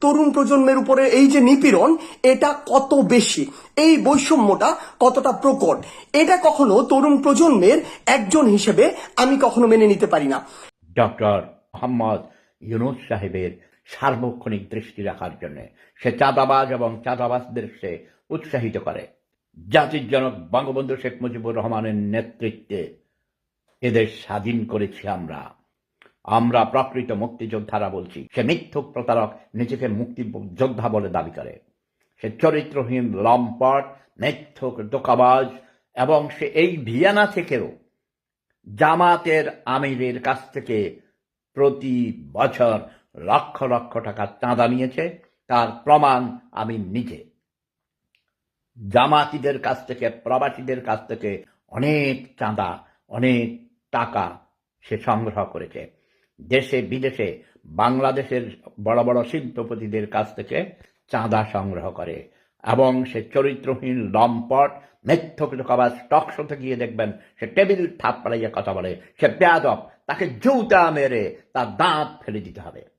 তরুণ প্রজন্মের উপরে এই যে নিপীড়ন, এটা কত বেশি? এই বৈষম্যটা কতটা প্রকট? এটা কখনো তরুণ প্রজন্মের একজন হিসেবে আমি কখনো মেনে নিতে পারি না। ডক্টর মোহাম্মদ ইউনুস সাহেবের সার্বক্ষণিক দৃষ্টি রাখার জন্য সে চাঁদাবাজ এবং চাঁদাবাজদের সে উৎসাহিত করে। জাতির জনক বঙ্গবন্ধু শেখ মুজিবুর রহমানের নেতৃত্বে এদের স্বাধীন করেছি আমরা। আমরা প্রকৃত মুক্তিযোদ্ধারা বলছি। সে মিথ্যুক প্রতারক নিজেকে মুক্তি যোদ্ধা বলে দাবি করে। সে চরিত্রহীন, লম্পট, মিথ্যুক, দোকাবাজ এবং সে এই ভিয়ানা থেকেও জামাতের আমিরের কাছ থেকে প্রতি বছর লক্ষ লক্ষ টাকা চাঁদা নিয়েছে। তার প্রমাণ আমি নিজে। জামাতিদের কাছ থেকে, প্রবাসীদের কাছ থেকে অনেক চাঁদা, অনেক টাকা সে সংগ্রহ করেছে। দেশে, বিদেশে বাংলাদেশের বড় বড় শিল্পপতিদের কাছ থেকে চাঁদা সংগ্রহ করে এবং সে চরিত্রহীন লম্পট মিথ্যক লোকাবাজ টক শোতে গিয়ে দেখবেন সে টেবিল থাপ পালাইয়া কথা বলে, সে বেয়াদব, তাকে জুতা মেরে তার দাঁত ফেলে দিতে হবে।